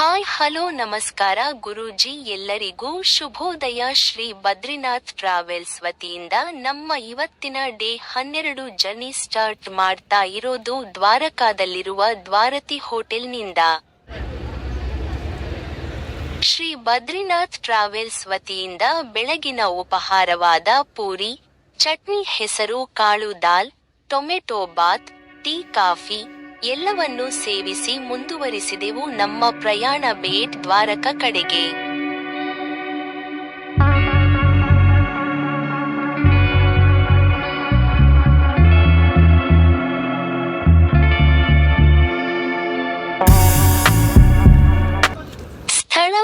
Hi, hello, ನಮಸ್ಕಾರ. ಗುರೂಜಿ, ಎಲ್ಲರಿಗೂ ಶುಭೋದಯ. ಶ್ರೀ ಬದ್ರಿನಾಥ್ ಟ್ರಾವೆಲ್ಸ್ ವತಿಯಿಂದ ನಮ್ಮ ಇವತ್ತಿನ ಡೇ ಹನ್ನೆರಡು ಜರ್ನಿ ಸ್ಟಾರ್ಟ್ ಮಾಡ್ತಾ ಇರೋದು ದ್ವಾರಕಾದಲ್ಲಿರುವ ದ್ವಾರತಿ ಹೋಟೆಲ್ನಿಂದ. ಶ್ರೀ ಬದ್ರಿನಾಥ್ ಟ್ರಾವೆಲ್ಸ್ ವತಿಯಿಂದ ಬೆಳಗಿನ ಉಪಹಾರವಾದ ಪೂರಿ, ಚಟ್ನಿ ಹೆಸರು ಕಾಳು ದಾಲ್, ಟೊಮೆಟೊ ಬಾತ್, ಟೀ ಕಾಫಿ ಎಲ್ಲವನ್ನೂ ಸೇವಿಸಿ ಮುಂದುವರಿಸಿದೆವು ನಮ್ಮ ಪ್ರಯಾಣ ಬೇಟ್ ದ್ವಾರಕ ಕಡೆಗೆ.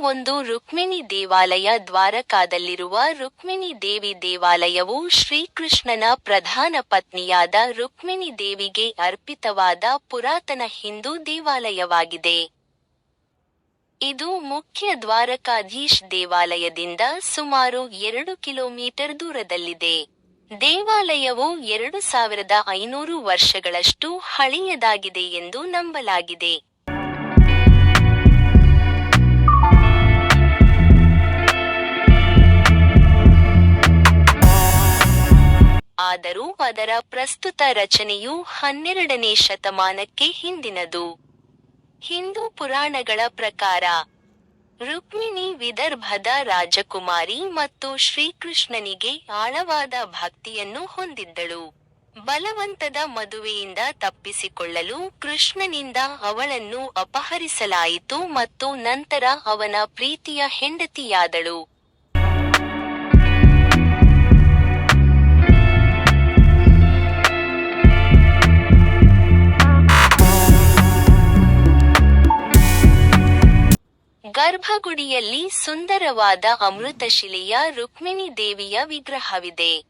ಒಂದು ರುಕ್ಮಿಣಿ ದೇವಾಲಯ ದ್ವಾರಕಾದಲ್ಲಿರುವ ರುಕ್ಮಿಣಿ ದೇವಿ ದೇವಾಲಯವು ಶ್ರೀಕೃಷ್ಣನ ಪ್ರಧಾನ ಪತ್ನಿಯಾದ ರುಕ್ಮಿಣಿ ದೇವಿಗೆ ಅರ್ಪಿತವಾದ ಪುರಾತನ ಹಿಂದೂ ದೇವಾಲಯವಾಗಿದೆ. ಇದು ಮುಖ್ಯ ದ್ವಾರಕಾಧೀಶ್ ದೇವಾಲಯದಿಂದ ಸುಮಾರು ಎರಡು ಕಿಲೋಮೀಟರ್ ದೂರದಲ್ಲಿದೆ. ದೇವಾಲಯವು ಎರಡು ಸಾವಿರದ ಐನೂರು ವರ್ಷಗಳಷ್ಟು ಹಳೆಯದಾಗಿದೆ ಎಂದು ನಂಬಲಾಗಿದೆ. ಆದರೂ ಅದರ ಪ್ರಸ್ತುತ ರಚನೆಯು ಹನ್ನೆರಡನೇ ಶತಮಾನಕ್ಕೆ ಹಿಂದಿನದು. ಹಿಂದೂ ಪುರಾಣಗಳ ಪ್ರಕಾರ, ರುಕ್ಮಿಣಿ ವಿದರ್ಭದ ರಾಜಕುಮಾರಿ ಮತ್ತು ಶ್ರೀಕೃಷ್ಣನಿಗೆ ಆಳವಾದ ಭಕ್ತಿಯನ್ನು ಹೊಂದಿದ್ದಳು. ಬಲವಂತದ ಮದುವೆಯಿಂದ ತಪ್ಪಿಸಿಕೊಳ್ಳಲು ಕೃಷ್ಣನಿಂದ ಅವಳನ್ನು ಅಪಹರಿಸಲಾಯಿತು ಮತ್ತು ನಂತರ ಅವನ ಪ್ರೀತಿಯ ಹೆಂಡತಿಯಾದಳು. ಗರ್ಭಗುಡಿಯಲ್ಲಿ ಸುಂದರವಾದ ಅಮೃತಶಿಲೆಯ ರುಕ್ಮಿಣಿ ದೇವಿಯ ವಿಗ್ರಹವಿದೆ.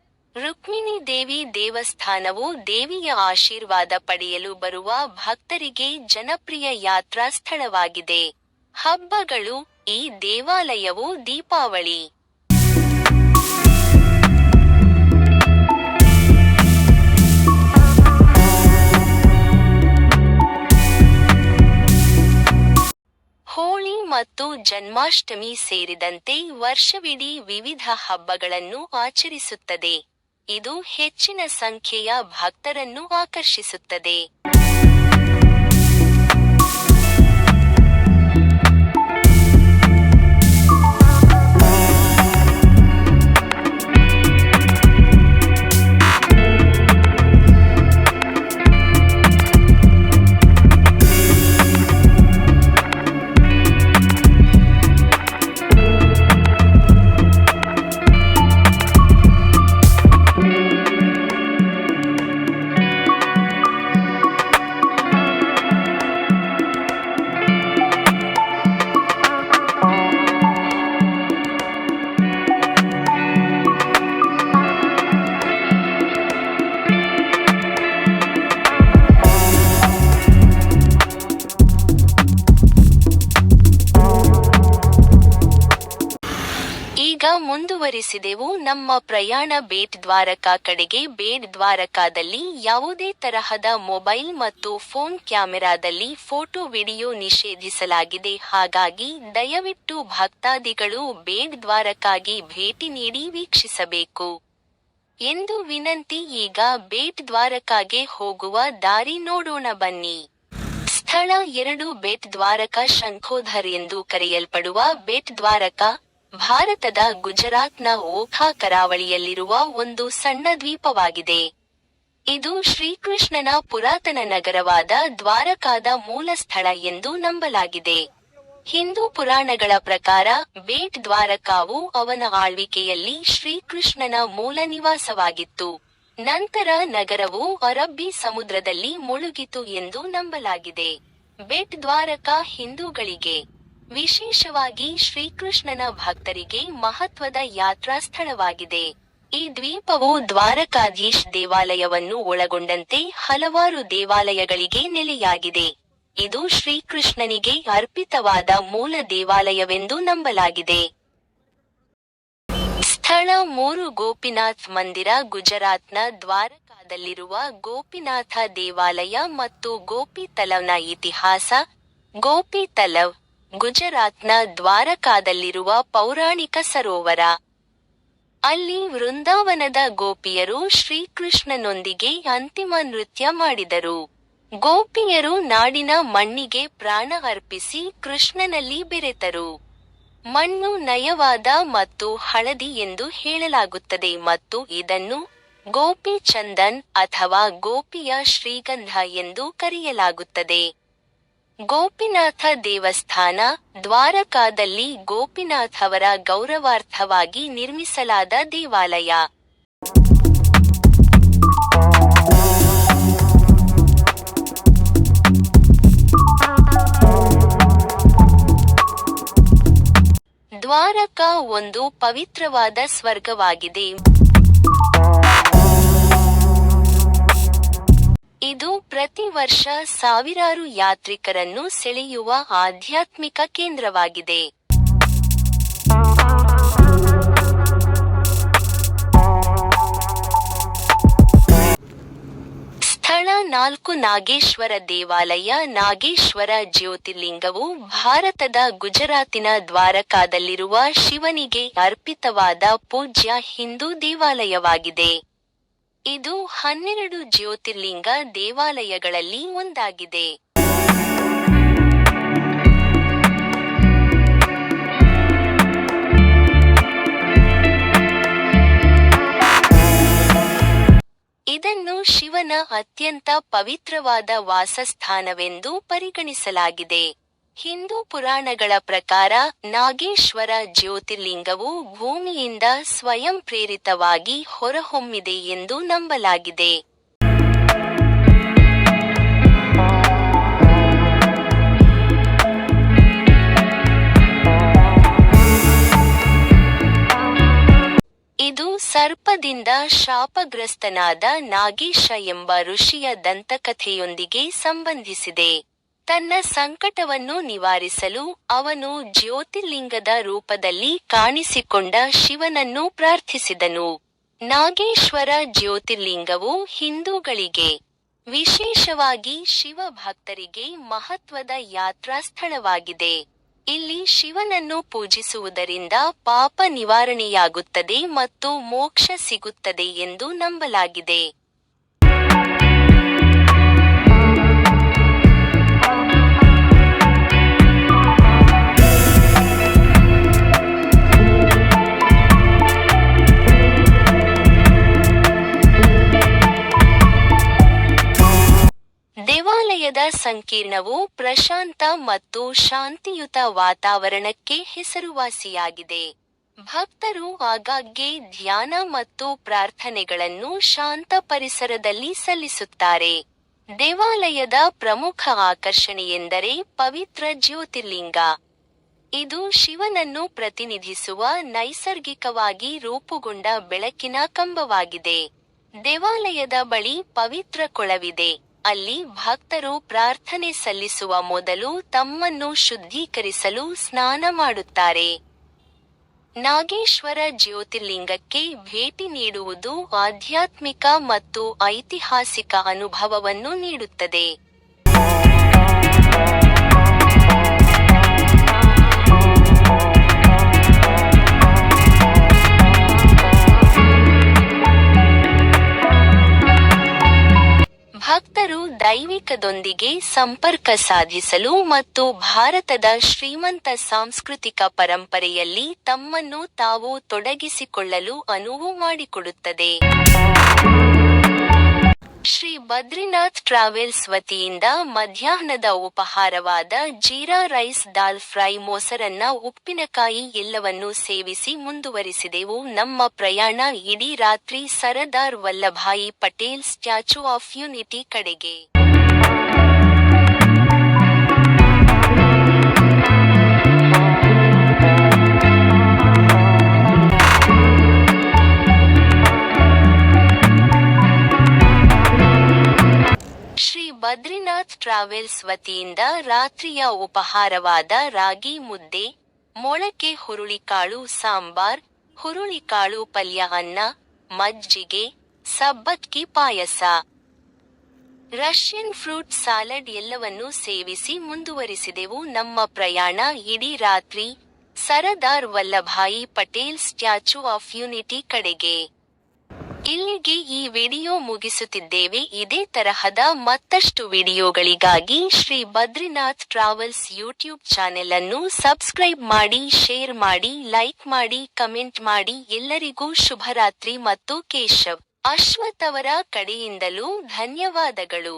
ರುಕ್ಮಿಣಿ ದೇವಿ ದೇವಸ್ಥಾನವು ದೇವಿಯ ಆಶೀರ್ವಾದ ಪಡೆಯಲು ಬರುವ ಭಕ್ತರಿಗೆ ಜನಪ್ರಿಯ ಯಾತ್ರಾ ಸ್ಥಳವಾಗಿದೆ. ಹಬ್ಬಗಳು ಈ ದೇವಾಲಯವು ದೀಪಾವಳಿ. ಜನ್ಮಾಷ್ಟಮಿ ಸೇರಿದಂತೆ ವರ್ಷವಿಡೀ ವಿವಿಧ ಹಬ್ಬಗಳನ್ನು ಆಚರಿಸುತ್ತದೆ. ಇದು ಹೆಚ್ಚಿನ ಸಂಖ್ಯೆಯ ಭಕ್ತರನ್ನು ಆಕರ್ಷಿಸುತ್ತದೆ. ಮುಂದುವರಿಸಿದೆವು. ನಮ್ಮ ಪ್ರಯಾಣ ಬೇಟ್ ದ್ವಾರಕಾ ಕಡೆಗೆ ಬೇಟ್ ದ್ವಾರಕಾದಲ್ಲಿ ಯಾವುದೇ ತರಹದ ಮೊಬೈಲ್ ಮತ್ತು ಫೋನ್ ಕ್ಯಾಮೆರಾದಲ್ಲಿ ಫೋಟೋ, ವಿಡಿಯೋ ನಿಷೇಧಿಸಲಾಗಿದೆ. ಹಾಗಾಗಿ ದಯವಿಟ್ಟು ಭಕ್ತಾದಿಗಳು ಬೇಟ್ ದ್ವಾರಕಾಗೆ ಭೇಟಿ ನೀಡಿ ವೀಕ್ಷಿಸಬೇಕು. ಎಂದು ವಿನಂತಿ, ಈಗ ಬೇಟ್ ದ್ವಾರಕಾಗೆ ಹೋಗುವ ದಾರಿ ನೋಡೋಣ ಬನ್ನಿ. ಸ್ಥಳ ಎರಡು, ಬೇಟ್ ದ್ವಾರಕ ಶಂಖೋಧರ್ ಎಂದು ಕರೆಯಲ್ಪಡುವ ಬೇಟ್ ದ್ವಾರಕಾ ಭಾರತದ ಗುಜರಾತ್ನ ಓಖಾ ಕರಾವಳಿಯಲ್ಲಿರುವ ಒಂದು ಸಣ್ಣ ದ್ವೀಪವಾಗಿದೆ. ಇದು ಶ್ರೀಕೃಷ್ಣನ ಪುರಾತನ ನಗರವಾದ ದ್ವಾರಕಾದ ಮೂಲ ಸ್ಥಳ ಎಂದು ನಂಬಲಾಗಿದೆ. ಹಿಂದೂ ಪುರಾಣಗಳ ಪ್ರಕಾರ ಬೇಟ್ ದ್ವಾರಕಾವು ಅವನ ಆಳ್ವಿಕೆಯಲ್ಲಿ ಶ್ರೀಕೃಷ್ಣನ ಮೂಲ ನಿವಾಸವಾಗಿತ್ತು. ನಂತರ ನಗರವು ಅರಬ್ಬಿ ಸಮುದ್ರದಲ್ಲಿ ಮುಳುಗಿತು ಎಂದು ನಂಬಲಾಗಿದೆ. ಬೆಟ್ ದ್ವಾರಕಾ ಹಿಂದೂಗಳಿಗೆ ವಿಶೇಷವಾಗಿ ಶ್ರೀಕೃಷ್ಣನ ಭಕ್ತರಿಗೆ ಮಹತ್ವದ ಯಾತ್ರಾ ಸ್ಥಳವಾಗಿದೆ. ಈ ದ್ವೀಪವು ದ್ವಾರಕಾಧೀಶ್ ದೇವಾಲಯವನ್ನು ಒಳಗೊಂಡಂತೆ ಹಲವಾರು ದೇವಾಲಯಗಳಿಗೆ ನೆಲೆಯಾಗಿದೆ. ಇದು ಶ್ರೀಕೃಷ್ಣನಿಗೆ ಅರ್ಪಿತವಾದ ಮೂಲ ದೇವಾಲಯವೆಂದು ನಂಬಲಾಗಿದೆ. ಸ್ಥಳ ಮೂರು ಗೋಪಿನಾಥ್ ಮಂದಿರ, ಗುಜರಾತ್ನ ದ್ವಾರಕಾದಲ್ಲಿರುವ ಗೋಪಿನಾಥ ದೇವಾಲಯ ಮತ್ತು ಗೋಪಿ ತಲವ್ನ ಇತಿಹಾಸ ಗೋಪಿ ತಲವ್ ಗುಜರಾತ್ನ ದ್ವಾರಕಾದಲ್ಲಿರುವ ಪೌರಾಣಿಕ ಸರೋವರ. ಅಲ್ಲಿ ವೃಂದಾವನದ ಗೋಪಿಯರು ಶ್ರೀಕೃಷ್ಣನೊಂದಿಗೆ ಅಂತಿಮ ನೃತ್ಯ ಮಾಡಿದರು. ಗೋಪಿಯರು ನಾಡಿನ ಮಣ್ಣಿಗೆ ಪ್ರಾಣ ಅರ್ಪಿಸಿ ಕೃಷ್ಣನಲ್ಲಿ ಬೆರೆತರು. ಮಣ್ಣು ನಯವಾದ ಮತ್ತು ಹಳದಿ ಎಂದು ಹೇಳಲಾಗುತ್ತದೆ ಮತ್ತು ಇದನ್ನು ಗೋಪಿ ಚಂದನ್ ಅಥವಾ ಗೋಪಿಯ ಶ್ರೀಗಂಧ ಎಂದು ಕರೆಯಲಾಗುತ್ತದೆ. ಗೋಪಿನಾಥ ದೇವಸ್ಥಾನ ದ್ವಾರಕಾದಲ್ಲಿ ಗೋಪಿನಾಥ್ ಅವರ ಗೌರವಾರ್ಥವಾಗಿ ನಿರ್ಮಿಸಲಾದ ದೇವಾಲಯ. ದ್ವಾರಕಾ ಒಂದು ಪವಿತ್ರವಾದ ಸ್ವರ್ಗವಾಗಿದೆ. ಇದು ಪ್ರತಿ ವರ್ಷ ಸಾವಿರಾರು ಯಾತ್ರಿಕರನ್ನು ಸೆಳೆಯುವ ಆಧ್ಯಾತ್ಮಿಕ ಕೇಂದ್ರವಾಗಿದೆ. ಸ್ಥಳ ನಾಲ್ಕು ನಾಗೇಶ್ವರ ದೇವಾಲಯ, ನಾಗೇಶ್ವರ ಜ್ಯೋತಿರ್ಲಿಂಗವು ಭಾರತದ ಗುಜರಾತಿನ ದ್ವಾರಕಾದಲ್ಲಿರುವ ಶಿವನಿಗೆ ಅರ್ಪಿತವಾದ ಪೂಜ್ಯ ಹಿಂದೂ ದೇವಾಲಯವಾಗಿದೆ. ಇದು ಹನ್ನೆರಡು ಜ್ಯೋತಿರ್ಲಿಂಗ ದೇವಾಲಯಗಳಲ್ಲಿ ಒಂದಾಗಿದೆ. ಇದನ್ನು ಶಿವನ ಅತ್ಯಂತ ಪವಿತ್ರವಾದ ವಾಸಸ್ಥಾನವೆಂದು ಪರಿಗಣಿಸಲಾಗಿದೆ. ಹಿಂದೂ ಪುರಾಣಗಳ ಪ್ರಕಾರ ನಾಗೇಶ್ವರ ಜ್ಯೋತಿರ್ಲಿಂಗವು ಭೂಮಿಯಿಂದ ಸ್ವಯಂ ಪ್ರೇರಿತವಾಗಿ ಹೊರಹೊಮ್ಮಿದೆ ಎಂದು ನಂಬಲಾಗಿದೆ. ಇದು ಸರ್ಪದಿಂದ ಶಾಪಗ್ರಸ್ತನಾದ ನಾಗೇಶ ಎಂಬ ಋಷಿಯ ದಂತಕಥೆಯೊಂದಿಗೆ ಸಂಬಂಧಿಸಿದೆ. ತನ್ನ ಸಂಕಟವನ್ನು ನಿವಾರಿಸಲು ಅವನು ಜ್ಯೋತಿರ್ಲಿಂಗದ ರೂಪದಲ್ಲಿ ಕಾಣಿಸಿಕೊಂಡ ಶಿವನನ್ನು ಪ್ರಾರ್ಥಿಸಿದನು. ನಾಗೇಶ್ವರ ಜ್ಯೋತಿರ್ಲಿಂಗವು ಹಿಂದೂಗಳಿಗೆ ವಿಶೇಷವಾಗಿ ಶಿವ ಭಕ್ತರಿಗೆ ಮಹತ್ವದ ಯಾತ್ರಾ ಸ್ಥಳವಾಗಿದೆ. ಇಲ್ಲಿ ಶಿವನನ್ನು ಪೂಜಿಸುವುದರಿಂದ ಪಾಪ ನಿವಾರಣೆಯಾಗುತ್ತದೆ ಮತ್ತು ಮೋಕ್ಷ ಸಿಗುತ್ತದೆ ಎಂದು ನಂಬಲಾಗಿದೆ. ದೇವಾಲಯದ ಸಂಕೀರ್ಣವು ಪ್ರಶಾಂತ ಮತ್ತು ಶಾಂತಿಯುತ ವಾತಾವರಣಕ್ಕೆ ಹೆಸರುವಾಸಿಯಾಗಿದೆ. ಭಕ್ತರು ಆಗಾಗ್ಗೆ ಧ್ಯಾನ ಮತ್ತು ಪ್ರಾರ್ಥನೆಗಳನ್ನು ಶಾಂತ ಪರಿಸರದಲ್ಲಿ ಸಲ್ಲಿಸುತ್ತಾರೆ. ದೇವಾಲಯದ ಪ್ರಮುಖ ಆಕರ್ಷಣೆಯೆಂದರೆ ಪವಿತ್ರ ಜ್ಯೋತಿರ್ಲಿಂಗ. ಇದು ಶಿವನನ್ನು ಪ್ರತಿನಿಧಿಸುವ ನೈಸರ್ಗಿಕವಾಗಿ ರೂಪುಗೊಂಡ ಬೆಳಕಿನ ಕಂಬವಾಗಿದೆ. ದೇವಾಲಯದ ಬಳಿ ಪವಿತ್ರ ಕೊಳವಿದೆ. ಅಲ್ಲಿ ಭಕ್ತರು ಪ್ರಾರ್ಥನೆ ಸಲ್ಲಿಸುವ ಮೊದಲು ತಮ್ಮನ್ನು ಶುದ್ಧೀಕರಿಸಲು ಸ್ನಾನ ಮಾಡುತ್ತಾರೆ. ನಾಗೇಶ್ವರ ಜ್ಯೋತಿರ್ಲಿಂಗಕ್ಕೆ ಭೇಟಿ ನೀಡುವುದು ಆಧ್ಯಾತ್ಮಿಕ ಮತ್ತು ಐತಿಹಾಸಿಕ ಅನುಭವವನ್ನು ನೀಡುತ್ತದೆ. ಭಕ್ತರು ದೈವಿಕದೊಂದಿಗೆ ಸಂಪರ್ಕ ಸಾಧಿಸಲು ಮತ್ತು ಭಾರತದ ಶ್ರೀಮಂತ ಸಾಂಸ್ಕೃತಿಕ ಪರಂಪರೆಯಲ್ಲಿ ತಮ್ಮನ್ನು ತಾವು ತೊಡಗಿಸಿಕೊಳ್ಳಲು ಅನುವು ಮಾಡಿಕೊಡುತ್ತದೆ. ಶ್ರೀ ಬದ್ರಿನಾಥ್ ಟ್ರಾವೆಲ್ಸ್ ವತಿಯಿಂದ ಮಧ್ಯಾಹ್ನದ ಉಪಹಾರವಾದ ಜೀರಾ ರೈಸ್ ದಾಲ್ ಫ್ರೈ ಮೊಸರನ್ನ ಉಪ್ಪಿನಕಾಯಿ ಎಲ್ಲವನ್ನೂ ಸೇವಿಸಿ ಮುಂದುವರಿಸಿದೆವು. ನಮ್ಮ ಪ್ರಯಾಣ ಇಡೀ ರಾತ್ರಿ Sardar Vallabhbhai Patel statue of unity ಕಡೆಗೆ. ಬದ್ರಿನಾಥ್ ಟ್ರಾವೆಲ್ಸ್ ವತಿಯಿಂದ ರಾತ್ರಿಯ ಉಪಹಾರವಾದ ರಾಗಿ ಮುದ್ದೆ, ಮೊಳಕೆ ಹುರುಳಿಕಾಳು ಸಾಂಬಾರ್, ಹುರುಳಿಕಾಳು ಪಲ್ಯ ಅನ್ನ, ಮಜ್ಜಿಗೆ ಸಬ್ಬಕ್ಕಿ ಪಾಯಸ. ರಷ್ಯನ್ ಫ್ರೂಟ್ ಸಾಲಡ್ ಎಲ್ಲವನ್ನೂ ಸೇವಿಸಿ ಮುಂದುವರಿಸಿದೆವು ನಮ್ಮ ಪ್ರಯಾಣ ಇಡೀ ರಾತ್ರಿ. Sardar Vallabhbhai Patel statue of unity ಕಡೆಗೆ. ಇಲ್ಲಿಗೆ ಈ ವಿಡಿಯೋ ಮುಗಿಸುತ್ತಿದ್ದೇವೆ. ಇದೇ ತರಹದ ಮತ್ತಷ್ಟು ವಿಡಿಯೋಗಳಿಗಾಗಿ Shri Badrinath travels YouTube channel ಅನ್ನು ಸಬ್ಸ್ಕ್ರೈಬ್ ಮಾಡಿ, ಶೇರ್ ಮಾಡಿ, ಲೈಕ್ ಮಾಡಿ, ಕಮೆಂಟ್ ಮಾಡಿ. ಎಲ್ಲರಿಗೂ ಶುಭರಾತ್ರಿ ಮತ್ತು ಕೇಶವ್. ಅಶ್ವಥ್ ಅವರ ಕಡೆಯಿಂದಲೂ ಧನ್ಯವಾದಗಳು.